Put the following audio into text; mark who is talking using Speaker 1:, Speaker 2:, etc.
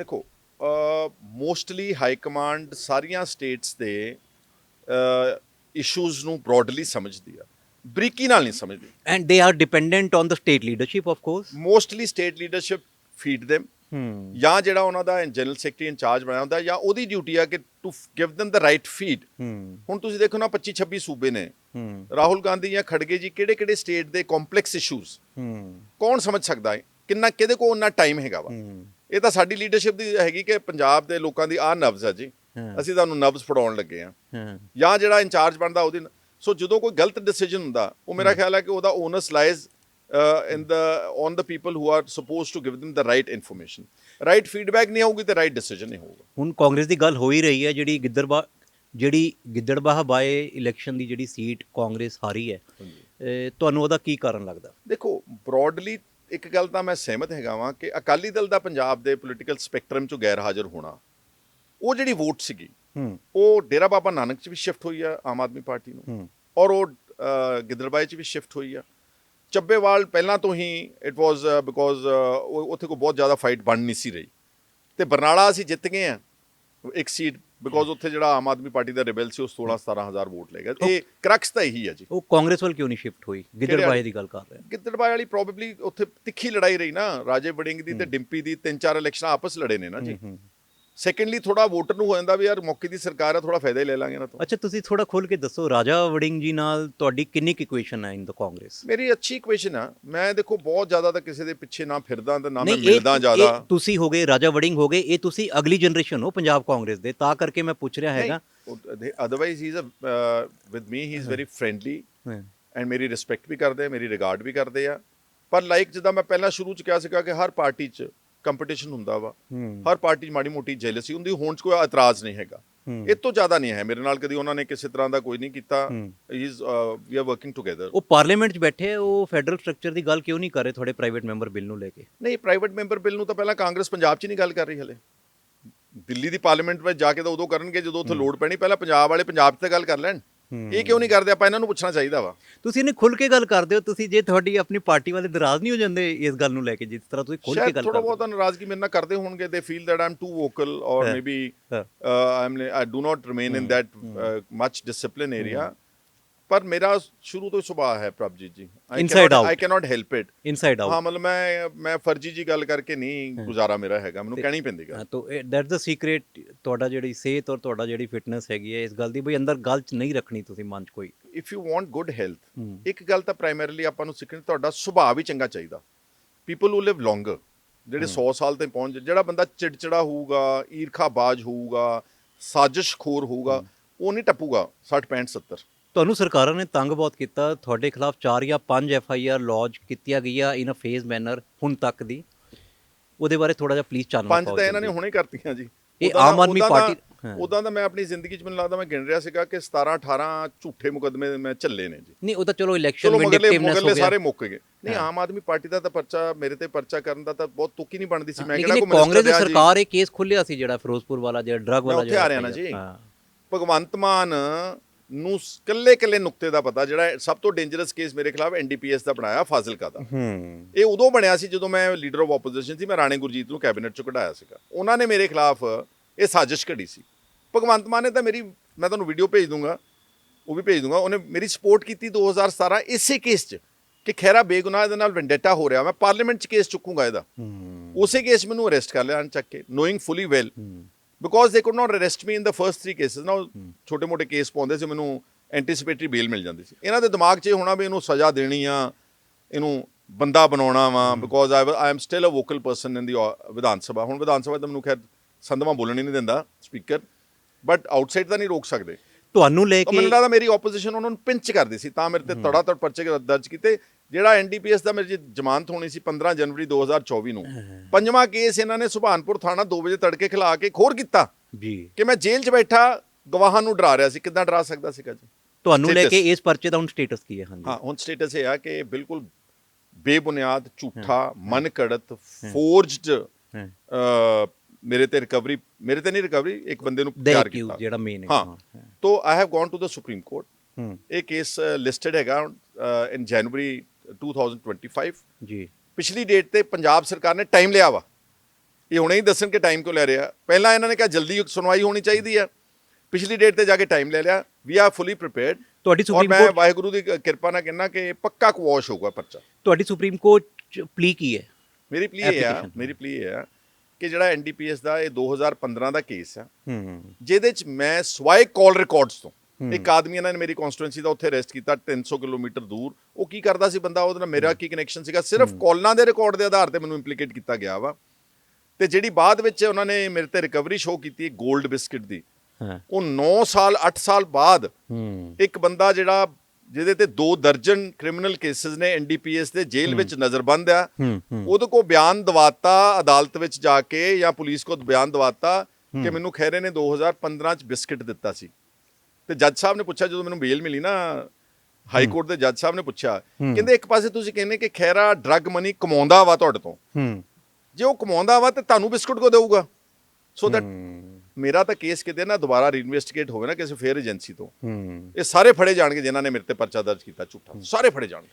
Speaker 1: ਦੇਖੋ mostly high command ਸਾਰੀਆਂ states ਦੇ ਇਸ਼ੂਜ਼ ਨੂੰ ਬ੍ਰੌਡਲੀ ਸਮਝਦੀ ਆ। ਬਰੀਕੀ ਨਾਲ ਨਹੀਂ ਸਮਝਦੀ।
Speaker 2: And they are dependent on the state leadership of course
Speaker 1: mostly state leadership feed them.
Speaker 2: Hmm
Speaker 1: ਜਾਂ ਜਿਹੜਾ ਉਹਨਾਂ ਦਾ ਜਨਰਲ ਸੈਕਟਰੀ ਇੰਚਾਰਜ ਬਣਾਇਆ ਹੁੰਦਾ ਜਾਂ ਉਹਦੀ ਡਿਊਟੀ ਆ ਕਿ to give them the right feed
Speaker 2: hmm
Speaker 1: ਹੁਣ ਤੁਸੀਂ ਦੇਖੋ ਨਾ 25 26 ਸੂਬੇ ਨੇ।
Speaker 2: ਹਮ
Speaker 1: ਰਾਹੁਲ ਗਾਂਧੀ ਜਾਂ ਖੜਗੇ ਜੀ ਕਿਹੜੇ ਕਿਹੜੇ ਸਟੇਟ ਦੇ ਕੰਪਲੈਕਸ ਇਸ਼ੂਜ਼
Speaker 2: ਹਮ
Speaker 1: ਕੌਣ ਸਮਝ ਸਕਦਾ ਹੈ ਕਿੰਨਾ ਕਿਹਦੇ ਕੋਲ ਉਹਨਾਂ ਟਾਈਮ ਹੈਗਾ ਵਾ? ਇਹ ਤਾਂ ਸਾਡੀ ਲੀਡਰਸ਼ਿਪ ਦੀ ਹੈਗੀ ਕਿ ਪੰਜਾਬ ਦੇ ਲੋਕਾਂ ਦੀ ਆ ਨਬਜ਼ ਆ ਜੀ।
Speaker 2: ਹਾਂ।
Speaker 1: ਅਸੀਂ ਤੁਹਾਨੂੰ ਨਬਜ਼ ਫੜਾਉਣ ਲੱਗੇ ਆ
Speaker 2: ਹਾਂ।
Speaker 1: ਜਾਂ ਜਿਹੜਾ ਇੰਚਾਰਜ ਬਣਦਾ ਉਹਦੀ ਸੋ ਜਦੋਂ ਕੋਈ ਗਲਤ ਡਿਸੀਜਨ ਹੁੰਦਾ ਉਹ ਮੇਰਾ ਖਿਆਲ ਹੈ ਕਿ ਉਹਦਾ onus lies in the on the people who are supposed to give them the right information right feedback ਨਹੀਂ ਆਊਗੀ ਤੇ ਰਾਈਟ ਡਿਸੀਜਨ ਨਹੀਂ ਹੋਊਗਾ।
Speaker 2: ਹੁਣ ਕਾਂਗਰਸ ਦੀ ਗੱਲ ਹੋ ਹੀ ਰਹੀ ਹੈ ਜਿਹੜੀ ਗਿੱਦੜਬਾ ਜਿਹੜੀ ਗਿੱਦੜਬਾਹਾ ਬਾਏ ਇਲੈਕਸ਼ਨ ਦੀ ਜਿਹੜੀ ਸੀਟ ਕਾਂਗਰਸ ਹਾਰੀ ਹੈ ਤੁਹਾਨੂੰ ਉਹਦਾ ਕੀ ਕਾਰਨ ਲੱਗਦਾ?
Speaker 1: ਦੇਖੋ ਬ੍ਰੌਡਲੀ ਇੱਕ ਗੱਲ ਤਾਂ ਮੈਂ ਸਹਿਮਤ ਹੈਗਾ ਵਾਂ ਕਿ ਅਕਾਲੀ ਦਲ ਦਾ ਪੰਜਾਬ ਦੇ ਪੋਲੀਟੀਕਲ ਸਪੈਕਟਰਮ 'ਚੋਂ ਗੈਰ ਹਾਜ਼ਰ ਹੋਣਾ ਉਹ ਜਿਹੜੀ ਵੋਟ ਸੀਗੀ ਉਹ ਡੇਰਾ ਬਾਬਾ ਨਾਨਕ 'ਚ ਵੀ ਸ਼ਿਫਟ ਹੋਈ ਆ ਆਮ ਆਦਮੀ ਪਾਰਟੀ ਨੂੰ। ਔਰ ਉਹ ਅ, ਗਿੱਦੜਬਾਏ 'ਚ ਵੀ ਸ਼ਿਫਟ ਹੋਈ ਆ। ਚੱਬੇਵਾਲ ਪਹਿਲਾਂ ਤੋਂ ਹੀ ਇਟ ਵਾਸ ਬਿਕੋਜ਼ ਉੱਥੇ ਕੋਈ ਬਹੁਤ ਜ਼ਿਆਦਾ ਫਾਈਟ ਬਣ ਨਹੀਂ ਸੀ ਰਹੀ। ਤੇ ਬਰਨਾਲਾ ਅਸੀਂ ਜਿੱਤ ਗਏ ਆ ਇੱਕ ਸੀਟ ਬਿਕੋਜ਼ ਉੱਥੇ ਜਿਹੜਾ ਆਮ ਆਦਮੀ ਪਾਰਟੀ ਦਾ ਰਿਬੇਲ ਸੀ ਉਹ 16 17000 ਵੋਟ ਲੈ ਗਿਆ। ਇਹ ਕਰਕਸ ਤਾਂ ਇਹੀ ਆ ਜੀ।
Speaker 2: ਉਹ ਕਾਂਗਰਸ ਵੱਲ ਕਿਉਂ ਨਹੀਂ ਸ਼ਿਫਟ ਹੋਈ? ਗਿੱਦੜਬਾਏ ਦੀ ਗੱਲ ਕਰ ਰਹੇ ਹਾਂ
Speaker 1: ਗਿੱਦੜਬਾਏ ਵਾਲੀ ਪ੍ਰੋਬੇਬਲੀ ਉੱਥੇ ਤਿੱਖੀ ਲੜਾਈ ਰਹੀ ਨਾ। ਰਾਜੇ ਵੜਿੰਗ ਦੀ ਤੇ ਡਿੰਪੀ ਦੀ ਤਿੰਨ ਚਾਰ ਇਲੈਕਸ਼ਨ ਆਪਸ ਲੜੇ ਨੇ ਨਾ ਜੀ।
Speaker 2: ਹੂੰ।
Speaker 1: ਸੈਕੰਡਲੀ ਥੋੜਾ ਵੋਟਰ ਨੂੰ ਹੋ ਜਾਂਦਾ ਵੀ ਯਾਰ ਮੌਕੇ ਦੀ ਸਰਕਾਰ ਆ ਥੋੜਾ ਫਾਇਦਾ ਹੀ ਲੈ ਲਾਂਗੇ ਨਾ ਤੋਂ।
Speaker 2: ਅੱਛਾ ਤੁਸੀਂ ਥੋੜਾ ਖੋਲ ਕੇ ਦੱਸੋ ਰਾਜਾ ਵੜਿੰਗ ਜੀ ਨਾਲ ਤੁਹਾਡੀ ਕਿੰਨੀ ਕੁ ਇਕੁਏਸ਼ਨ ਹੈ ਇਨ ਦ ਕਾਂਗਰਸ
Speaker 1: ਮੇਰੀ ਅੱਛੀ ਇਕੁਏਸ਼ਨ ਆ। ਮੈਂ ਦੇਖੋ ਬਹੁਤ ਜ਼ਿਆਦਾ ਤਾਂ ਕਿਸੇ ਦੇ ਪਿੱਛੇ ਨਾ ਫਿਰਦਾ ਤੇ ਨਾ ਮੈਂ
Speaker 2: ਇਹ
Speaker 1: ਮਿਲਦਾ
Speaker 2: ਇਹ
Speaker 1: ਜ਼ਿਆਦਾ।
Speaker 2: ਤੁਸੀਂ ਹੋ ਗਏ ਰਾਜਾ ਵੜਿੰਗ ਹੋ ਗਏ ਇਹ ਤੁਸੀਂ ਅਗਲੀ ਜਨਰੇਸ਼ਨ ਹੋ ਪੰਜਾਬ ਕਾਂਗਰਸ ਦੇ ਤਾਂ ਕਰਕੇ ਮੈਂ ਪੁੱਛ ਰਿਹਾ ਹੈਗਾ।
Speaker 1: Otherwise he is with me he is very friendly
Speaker 2: ਹਾਂ,
Speaker 1: ਐਂਡ ਮੇਰੀ ਰਿਸਪੈਕਟ ਵੀ ਕਰਦੇ ਆ ਮੇਰੀ ਰਿਗਾਰਡ ਵੀ ਕਰਦੇ ਆ। ਪਰ ਲਾਈਕ ਜਿੱਦਾਂ ਮੈਂ ਪਹਿਲਾਂ ਸ਼ੁਰੂ ਚ ਕਿਹਾ ਸੀਗਾ ਕਿ ਹਰ ਪਾਰਟੀ ਚ ਕੰਪੀਟੀਸ਼ਨ ਹੁੰਦਾ ਵਾ। ਹਰ ਪਾਰਟੀ 'ਚ ਮਾੜੀ ਮੋਟੀ ਜੈਲਸੀ ਹੁੰਦੀ ਹੋਣ 'ਚ ਕੋਈ ਇਤਰਾਜ਼ ਨਹੀਂ ਹੈਗਾ। ਇਹ ਤੋਂ ਜ਼ਿਆਦਾ ਨਹੀਂ ਹੈ। ਮੇਰੇ ਨਾਲ ਕਦੀ ਉਹਨਾਂ ਨੇ ਕਿਸੇ ਤਰ੍ਹਾਂ ਦਾ ਕੋਈ ਨਹੀਂ ਕੀਤਾ। Is we are working together
Speaker 2: ਉਹ ਪਾਰਲੀਮੈਂਟ 'ਚ ਬੈਠੇ ਉਹ ਫੈਡਰਲ ਸਟਰਕਚਰ ਦੀ ਗੱਲ ਕਿਉਂ ਨਹੀਂ ਕਰ ਰਹੇ ਤੁਹਾਡੇ ਪ੍ਰਾਈਵੇਟ ਮੈਂਬਰ ਬਿੱਲ ਨੂੰ ਲੈ ਕੇ?
Speaker 1: ਨਹੀਂ ਪ੍ਰਾਈਵੇਟ ਮੈਂਬਰ ਬਿੱਲ ਨੂੰ ਤਾਂ ਪਹਿਲਾਂ ਕਾਂਗਰਸ ਪੰਜਾਬ 'ਚ ਨਹੀਂ ਗੱਲ ਕਰ ਰਹੀ ਹਲੇ। ਦਿੱਲੀ ਦੀ ਪਾਰਲੀਮੈਂਟ ਵਿੱਚ ਜਾ ਕੇ ਤਾਂ ਉਦੋਂ ਕਰਨਗੇ ਜਦੋਂ ਉੱਥੇ ਲੋੜ ਪੈਣੀ। ਪਹਿਲਾਂ ਪੰਜਾਬ ਵਾਲੇ ਪੰਜਾਬ 'ਚ ਤਾਂ ਗੱਲ ਕਰ ਲੈਣ। ਇਹ ਕਿਉਂ ਨਹੀਂ ਕਰਦੇ? ਆਪਾਂ ਇਹਨਾਂ ਨੂੰ ਪੁੱਛਣਾ ਚਾਹੀਦਾ ਵਾ।
Speaker 2: ਤੁਸੀਂ ਇਹਨੇ ਖੁੱਲ ਕੇ ਗੱਲ ਕਰਦੇ ਹੋ ਤੁਸੀਂ ਜੇ ਤੁਹਾਡੀ ਆਪਣੀ ਪਾਰਟੀ ਵਾਲੇ ਨਾਰਾਜ਼ ਨਹੀਂ ਹੋ ਜਾਂਦੇ ਇਸ ਗੱਲ ਨੂੰ ਲੈ ਕੇ ਜਿਸ ਤਰ੍ਹਾਂ ਤੁਸੀਂ ਖੁੱਲ ਕੇ ਗੱਲ
Speaker 1: ਥੋੜਾ
Speaker 2: ਕਰਦੇ
Speaker 1: ਬਹੁਤ ਨਾਰਾਜ਼ਗੀ ਮੇਰੇ ਨਾਲ ਕਰਦੇ ਹੋਣਗੇ they feel that I'm too vocal or
Speaker 2: ਹਾਂ।
Speaker 1: ਮੇਬੀ
Speaker 2: ਹਾਂ।
Speaker 1: Am I do not remain in that much discipline area ਪਰ ਮੇਰਾ ਸ਼ੁਰੂ ਤੋਂ ਹੀ ਸੁਭਾਅ ਹੈ Prabhjit ji.
Speaker 2: Inside out.
Speaker 1: I cannot help it
Speaker 2: inside
Speaker 1: ਹਾਂ
Speaker 2: ਆਊਟ
Speaker 1: ਮਤਲਬ ਮੈਂ ਮੈਂ ਫਰਜੀ ਜੀ ਗੱਲ ਕਰਕੇ ਨਹੀਂ ਗੁਜ਼ਾਰਾ ਮੇਰਾ ਹੈਗਾ ਮੈਨੂੰ ਕਹਿਣੀ ਪੈਂਦੀ ਗੱਲ।
Speaker 2: ਹਾਂ ਤਾਂ ਦੈਟਸ ਦ ਸੀਕ੍ਰੀਟ ਤੁਹਾਡਾ ਜਿਹੜੀ ਸਿਹਤ ਔਰ ਤੁਹਾਡਾ ਜਿਹੜੀ ਫਿਟਨੈਸ ਹੈਗੀ ਹੈ ਇਸ ਗੱਲ ਦੀ ਬਈ ਅੰਦਰ ਗੱਲ 'ਚ ਨਹੀਂ ਰੱਖਣੀ ਤੁਸੀਂ ਮਨ 'ਚ ਕੋਈ।
Speaker 1: If you want good health
Speaker 2: hmm.
Speaker 1: ਇੱਕ ਗੱਲ ਤਾਂ ਪ੍ਰਾਇਮਰੀਲੀ ਆਪਾਂ ਨੂੰ ਸਿੱਖਣੀ ਤੁਹਾਡਾ ਸੁਭਾਅ ਵੀ ਚੰਗਾ ਚਾਹੀਦਾ। ਪੀਪਲ ਹੂ ਲਿਵ ਲੌਂਗਰ ਜਿਹੜੇ 100 ਸਾਲ ਤੇ ਪਹੁੰਚ ਜਿਹੜਾ ਬੰਦਾ ਚਿੜਚਿੜਾ ਹੋਊਗਾ ਈਰਖਾਬਾਜ਼ ਹੋਊਗਾ ਸਾਜ਼ਿਸ਼ਖੋਰ ਹੋਊਗਾ ਉਹ ਨਹੀਂ ਟੱਪੂਗਾ 60 65 70
Speaker 2: ਤੁਹਾਨੂੰ ਸਰਕਾਰਾਂ ਨੇ ਤੰਗ ਬਹੁਤ ਕੀਤਾ ਤੁਹਾਡੇ ਖਿਲਾਫ 4 ਜਾਂ 5 ਐਫ ਆਈ ਆਰ ਲੌਂਚ ਕੀਤੀਆਂ ਗਈਆਂ ਇਨ ਅ ਫੇਜ਼ ਮੈਨਰ ਹੁਣ ਤੱਕ ਦੀ। ਉਹਦੇ ਬਾਰੇ ਥੋੜਾ ਜਿਹਾ ਪਲੀਜ਼ ਚਾਨਣਾ
Speaker 1: ਪੰਜ ਤਾਂ ਇਹਨਾਂ ਨੇ ਹੁਣੇ ਕਰਤੀਆਂ ਜੀ।
Speaker 2: ਇਹ ਆਮ
Speaker 1: ਦਾ-
Speaker 2: ਆਦਮੀ
Speaker 1: ਦਾ-
Speaker 2: ਪਾਰਟੀ-।
Speaker 1: ਉੱਦਾਂ ਤਾਂ ਮੈਂ ਆਪਣੀ ਜ਼ਿੰਦਗੀ 'ਚ ਮੈਨੂੰ ਲੱਗਦਾ ਮੈਂ ਗਿਣ ਰਿਹਾ ਸੀਗਾ ਕਿ 17 18 ਝੂਠੇ ਮੁਕਦਮੇ ਮੈਂ ਝੱਲੇ ਨੇ ਜੀ।
Speaker 2: ਨਹੀਂ ਉਹ ਤਾਂ ਚਲੋ ਇਲੈਕਸ਼ਨ ਵਿੰਡਿਕਟਿਵਨੈਸ ਹੋ ਗਿਆ।
Speaker 1: ਸਾਰੇ ਮੁੱਕ ਗਏ। ਨਹੀਂ ਆਮ ਆਦਮੀ ਪਾਰਟੀ ਦਾ ਤਾਂ ਪਰਚਾ ਮੇਰੇ ਤੇ ਪਰਚਾ ਕਰਨ ਦਾ ਤਾਂ ਬਹੁਤ ਤੁੱਕੀ ਨਹੀਂ ਬਣਦੀ ਸੀ। ਮੈਂ ਕਿਹੜਾ ਕੋਈ
Speaker 2: ਕਾਂਗਰਸ ਦੀ। ਸਰਕਾਰ ਇਹ ਕੇਸ ਖੁੱਲਿਆ ਸੀ ਜਿਹੜਾ ਫਿਰੋਜ਼ਪੁਰ ਵਾਲਾ ਜਿਹੜਾ ਡਰਗ ਵਾਲਾ
Speaker 1: ਉੱਥੇ ਆ ਰਿਹਾ ਨਾ ਜੀ।
Speaker 2: ਹਾਂ।
Speaker 1: ਭਗਵੰਤ ਮਾਨ ਨੂੰ ਕੱਲੇ ਕੱਲੇ ਨੁਕਤੇ ਦਾ ਪਤਾ ਜਿਹੜਾ ਸਭ ਤੋਂ ਡੇਂਜਰਸ ਕੇਸ ਮੇਰੇ ਖਿਲਾਫ ਐਨਡੀਪੀਐਸ ਦਾ ਬਣਾਇਆ ਫਾਜ਼ਿਲਕਾ ਦਾ। ਇਹ ਉਦੋਂ ਬਣਿਆ ਸੀ ਜਦੋਂ ਮੈਂ ਲੀਡਰ ਆਫ ਆਪੋਜੀਸ਼ਨ ਸੀ ਮੈਂ ਰਾਣੇ ਗੁਰਜੀਤ ਨੂੰ ਕੈਬਨਿਟ ਚੋਂ ਕਢਾਇਆ ਸੀਗਾ। ਉਹਨਾਂ ਨੇ ਮੇਰੇ ਖਿਲਾਫ ਇਹ ਸਾਜ਼ਿਸ਼ ਘੜੀ ਸੀ। ਭਗਵੰਤ ਮਾਨ ਨੇ ਤਾਂ ਮੇਰੀ ਮੈਂ ਤੁਹਾਨੂੰ ਵੀਡੀਓ ਭੇਜ ਦੂੰਗਾ ਉਹ ਵੀ ਭੇਜ ਦੂੰਗਾ ਉਹਨੇ ਮੇਰੀ ਸਪੋਰਟ ਕੀਤੀ 2017 ਇਸੇ ਕੇਸ 'ਚ ਕਿ ਖੈਰਾ ਬੇਗੁਨਾਹ ਦੇ ਨਾਲ ਵੈਂਡੇਟਾ ਹੋ ਰਿਹਾ ਮੈਂ ਪਾਰਲੀਮੈਂਟ 'ਚ ਕੇਸ ਚੁੱਕੂੰਗਾ ਇਹਦਾ। ਉਸੇ ਕੇਸ ਮੈਨੂੰ ਅਰੈਸਟ ਕਰ ਲਿਆ ਚੱਕ ਕੇ knowing fully well because they could not arrest me in the first 3 cases ਨਾ ਛੋਟੇ ਮੋਟੇ ਕੇਸ ਪਾਉਂਦੇ ਸੀ ਮੈਨੂੰ ਐਂਟੀਸਿਪੇਟਰੀ ਬੇਲ ਮਿਲ ਜਾਂਦੀ ਸੀ। ਇਹਨਾਂ ਦੇ ਦਿਮਾਗ 'ਚ ਇਹ ਹੋਣਾ ਵੀ ਇਹਨੂੰ ਸਜ਼ਾ ਦੇਣੀ ਆ ਇਹਨੂੰ ਬੰਦਾ ਬਣਾਉਣਾ ਵਾ because I am still a vocal person in the Vidhan Sabha. ਹੁਣ ਵਿਧਾਨ ਸਭਾ ਤਾਂ ਮੈਨੂੰ ਖੈਰ ਸੰਦਮਾ ਬੋਲਣ ਹੀ ਨਹੀਂ ਦਿੰਦਾ ਸਪੀਕਰ ਬਟ ਆਊਟਸਾਈਡ ਤਾਂ ਨਹੀਂ ਰੋਕ ਸਕਦੇ।
Speaker 2: ਤੁਹਾਨੂੰ ਲੈ ਕੇ
Speaker 1: ਮੈਨੂੰ ਲੱਗਦਾ ਮੇਰੀ ਆਪੋਜੀਸ਼ਨ ਉਹਨਾਂ ਨੂੰ ਪਿੰਚ ਕਰਦੀ ਸੀ ਤਾਂ ਮੇਰੇ ਤੇ ਤੜਾ ਤੜ ਪਰਚੇ ਦਰਜ ਕੀਤੇ। ਜਿਹੜਾ ਐਨਡੀਪੀਐਸ ਦਾ ਮੇਰੀ ਜ਼ਮਾਨਤ ਹੋਣੀ ਸੀ 15 ਜਨਵਰੀ 2024 ਨੂੰ। ਪੰਜਵਾਂ ਕੇਸ ਇਹਨਾਂ ਨੇ ਸੁਭਾਨਪੁਰ ਥਾਣਾ 2 ਵਜੇ ਤੜਕੇ ਖਿਲਾ ਕੇ ਖੋਰ ਕੀਤਾ
Speaker 2: ਜੀ।
Speaker 1: ਕਿ ਮੈਂ ਜੇਲ੍ਹ 'ਚ ਬੈਠਾ ਗਵਾਹਾਂ ਨੂੰ ਡਰਾ ਰਿਹਾ ਸੀ। ਕਿੱਦਾਂ ਡਰਾ ਸਕਦਾ ਸੀਗਾ ਜੀ?
Speaker 2: ਤੁਹਾਨੂੰ ਲੈ. ਕੇ ਇਸ ਪਰਚੇ ਦਾ ਹੁਣ ਸਟੇਟਸ ਕੀ ਹੈ? ਹਾਂਜੀ।
Speaker 1: ਹਾਂ ਹੁਣ ਸਟੇਟਸ ਇਹ ਆ ਕਿ ਬਿਲਕੁਲ ਬੇਬੁਨਿਆਦ ਝੂਠਾ ਮਨ ਕੜਤ ਫੋਰਜਡ ਮੇਰੇ ਤੇ ਰਿਕਵਰੀ ਮੇਰੇ ਤੇ ਨਹੀਂ ਰਿਕਵਰੀ ਇੱਕ ਬੰਦੇ ਨੂੰ
Speaker 2: ਅਕਿਊਜ਼
Speaker 1: ਕੀਤਾ।
Speaker 2: ਜਿਹੜਾ ਮੇਨ ਹੈ।
Speaker 1: ਹਾਂ। So I have gone to the supreme court ਇਹ ਕੇਸ ਲਿਸਟਡ ਹੈਗਾ ਇਨ ਜਨਵਰੀ 2025
Speaker 2: ਜੀ।
Speaker 1: ਪਿਛਲੀ ਡੇਟ ਤੇ ਪੰਜਾਬ ਸਰਕਾਰ ਨੇ ਟਾਈਮ ਲਿਆ ਵਾ। ਇਹ ਹੁਣੇ ਹੀ ਦੱਸਣ ਕਿ ਟਾਈਮ ਕਿਉਂ ਲੈ ਰਿਹਾ। ਪਹਿਲਾਂ ਇਹਨਾਂ ਨੇ ਕਿਹਾ ਜਲਦੀ ਸੁਣਵਾਈ ਹੋਣੀ ਚਾਹੀਦੀ ਹੈ। ਪਿਛਲੀ ਡੇਟ ਤੇ ਜਾ ਕੇ ਟਾਈਮ ਲੈ ਲਿਆ। ਵੀ ਆਰ ਫੁੱਲੀ ਪ੍ਰੀਪੇਅਰਡ
Speaker 2: ਤੁਹਾਡੀ ਸੁਪਰੀਮ
Speaker 1: ਮੈਂ
Speaker 2: ਕੋਰਟ
Speaker 1: ਵਾਹਿਗੁਰੂ ਦੀ ਕਿਰਪਾ ਨਾਲ ਕਹਿੰਦਾ ਕਿ ਪੱਕਾ ਕੁਆਸ਼ ਹੋਊਗਾ ਪਰਚਾ।
Speaker 2: ਤੁਹਾਡੀ ਸੁਪਰੀਮ ਕੋਰਟ ਪਲੀ ਕੀ ਹੈ?
Speaker 1: ਮੇਰੀ ਪਲੀ ਇਹ ਆ. ਮੇਰੀ ਪਲੀ ਇਹ ਆ ਕਿ ਜਿਹੜਾ ਐਨਡੀਪੀਐਸ ਦਾ ਇਹ 2015 ਦਾ ਕੇਸ ਆ
Speaker 2: ਹੂੰ
Speaker 1: ਜਿਹਦੇ ਚ ਮੈਂ ਸਵਾਏ ਕਾਲ ਰਿਕਾਰਡਸ ਤੋਂ ਇੱਕ ਆਦਮੀ ਇਹਨਾਂ ਨੇ ਮੇਰੀ ਕਨਸਟੀਟੂਐਂਸੀ ਦਾ ਉੱਥੇ ਰੈਸਟ ਕੀਤਾ 300 ਕਿਲੋਮੀਟਰ ਦੂਰ। ਉਹ ਕੀ ਕਰਦਾ ਸੀ ਬੰਦਾ? ਉਹਦੇ ਨਾਲ ਮੇਰਾ ਕੀ ਕਨੈਕਸ਼ਨ ਸੀਗਾ? ਸਿਰਫ ਕਾਲਾਂ ਦੇ ਰਿਕਾਰਡ ਦੇ ਆਧਾਰ ਤੇ ਮੈਨੂੰ ਇੰਪਲੀਕੇਟ ਕੀਤਾ ਗਿਆ ਵਾ। ਤੇ ਜਿਹੜੀ ਬਾਅਦ ਵਿੱਚ ਉਹਨਾਂ ਨੇ ਮੇਰੇ ਤੇ ਰਿਕਵਰੀ ਸ਼ੋ ਕੀਤੀ 골ਡ ਬਿਸਕਟ ਦੀ। ਉਹ 9 ਸਾਲ 8 ਸਾਲ ਬਾਅਦ ਇੱਕ ਬੰਦਾ ਜਿਹੜਾ ਜਿਹਦੇ ਤੇ ਦੋ ਦਰਜਨ ਕ੍ਰਿਮੀਨਲ ਕੇਸਸ ਨੇ ਐਨਡੀਪੀਐਸ ਦੇ ਜੇਲ੍ਹ ਵਿੱਚ ਨਜ਼ਰਬੰਦ ਆ। ਉਹਦੇ ਕੋ ਬਿਆਨ ਦਵਾਤਾ ਅਦਾਲਤ ਵਿੱਚ ਜਾ ਕੇ ਜਾਂ ਪੁਲਿਸ ਕੋ ਬਿਆਨ ਦਵਾਤਾ ਕਿ ਮੈਨੂੰ ਖੈਰੇ ਨੇ 2015 ਚ ਬਿਸਕਟ ਦਿੱਤਾ ਸੀ। ਤੇ ਜੱਜ ਸਾਹਿਬ ਨੇ ਪੁੱਛਿਆ ਜਦੋਂ ਮੈਨੂੰ ਬੇਲ ਮਿਲੀ ਨਾ ਹਾਈ ਕੋਰਟ ਦੇ ਜੱਜ ਸਾਹਿਬ ਨੇ ਪੁੱਛਿਆ ਕਹਿੰਦੇ ਇੱਕ ਪਾਸੇ ਤੁਸੀਂ ਕਹਿੰਦੇ ਕਿ ਖੈਰਾ ਡਰੱਗ ਮਨੀ ਕਮਾਉਂਦਾ ਵਾ ਤੁਹਾਡੇ ਤੋਂ।
Speaker 2: ਹੂੰ।
Speaker 1: ਜੇ ਉਹ ਕਮਾਉਂਦਾ ਵਾ ਤੇ ਤੁਹਾਨੂੰ ਬਿਸਕਟ ਕੋ ਦੇਊਗਾ। ਸੋ ਦੈਟ ਮੇਰਾ ਤਾਂ ਕੇਸ ਕਿਤੇ ਨਾ ਦੁਬਾਰਾ ਰੀਇਨਵੈਸਟੀਗੇਟ ਹੋਵੇ ਨਾ ਕਿਸੇ ਫੇਅਰ ਏਜੰਸੀ ਤੋਂ।
Speaker 2: ਹੂੰ।
Speaker 1: ਇਹ ਸਾਰੇ ਫੜੇ ਜਾਣਗੇ ਜਿਨ੍ਹਾਂ ਨੇ ਮੇਰੇ ਤੇ ਪਰਚਾ ਦਰਜ ਕੀਤਾ ਝੂਠਾ। ਸਾਰੇ ਫੜੇ ਜਾਣਗੇ।